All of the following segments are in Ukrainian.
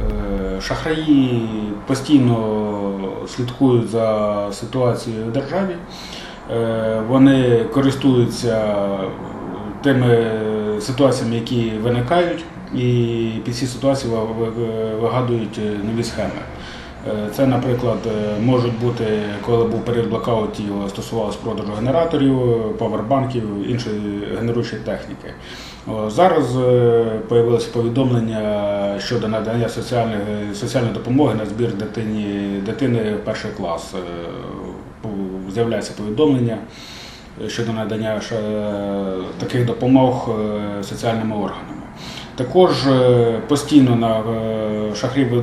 Е, Шахраї постійно слідкують за ситуацією в державі. Е, Вони користуються тими ситуаціями, які виникають, і під ці ситуації ви- ви- вигадують нові схеми. Е, Це, наприклад, е, можуть бути, коли був період блокаутів, стосувалося продажу генераторів, павербанків, іншої генеруючої техніки. Зараз з'явилося повідомлення щодо надання соціальної, соціальної допомоги на збір дитині, дитини перший клас. Е, З'являється повідомлення щодо надання таких допомог е, соціальними органами. Також е, постійно на е,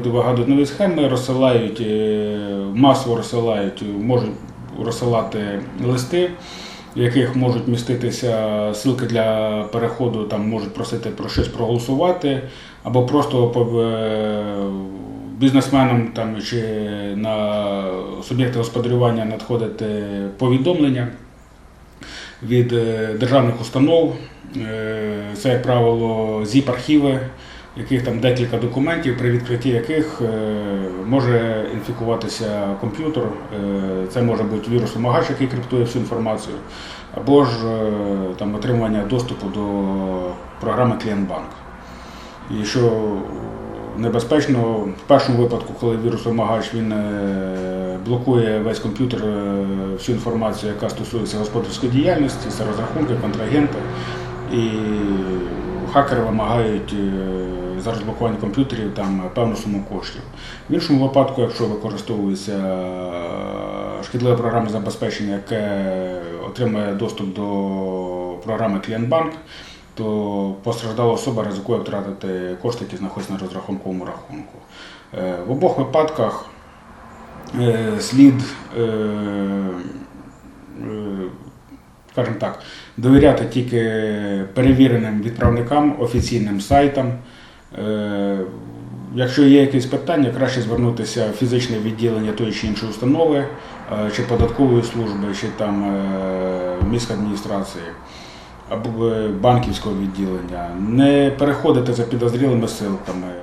вигадують нові схеми, розсилають, е, масово розсилають, можуть розсилати листи, в яких можуть міститися ссылки для переходу, там можуть просити про щось проголосувати, або просто бізнесменам там, чи на суб'єкти господарювання надходити повідомлення від е, державних установ. Е, Це, як правило, ЗІП-архіви, яких там декілька документів, при відкритті яких е, може інфікуватися комп'ютер. Це може бути вірус-вимагач, який криптує всю інформацію, або ж там, отримування доступу до програми Клієнтбанк. І що небезпечно, в першому випадку, коли вірус-вимагач він е, блокує весь комп'ютер, е, всю інформацію, яка стосується господарської діяльності, це розрахунки, контрагенти. І хакери вимагають е, за розблокування комп'ютерів там певну суму коштів. В іншому випадку, якщо використовується шкідливе програмне забезпечення, яке отримує доступ до програми Клієнтбанк, то постраждала особа ризикує втратити кошти, які знаходяться на розрахунковому рахунку. Е, В обох випадках е, слід, е, скажімо так, довіряти тільки перевіреним відправникам, офіційним сайтам. Якщо є якісь питання, краще звернутися в фізичне відділення тої чи іншої установи, чи податкової служби, чи там міськадміністрації або банківського відділення. Не переходити за підозрілими ссылками.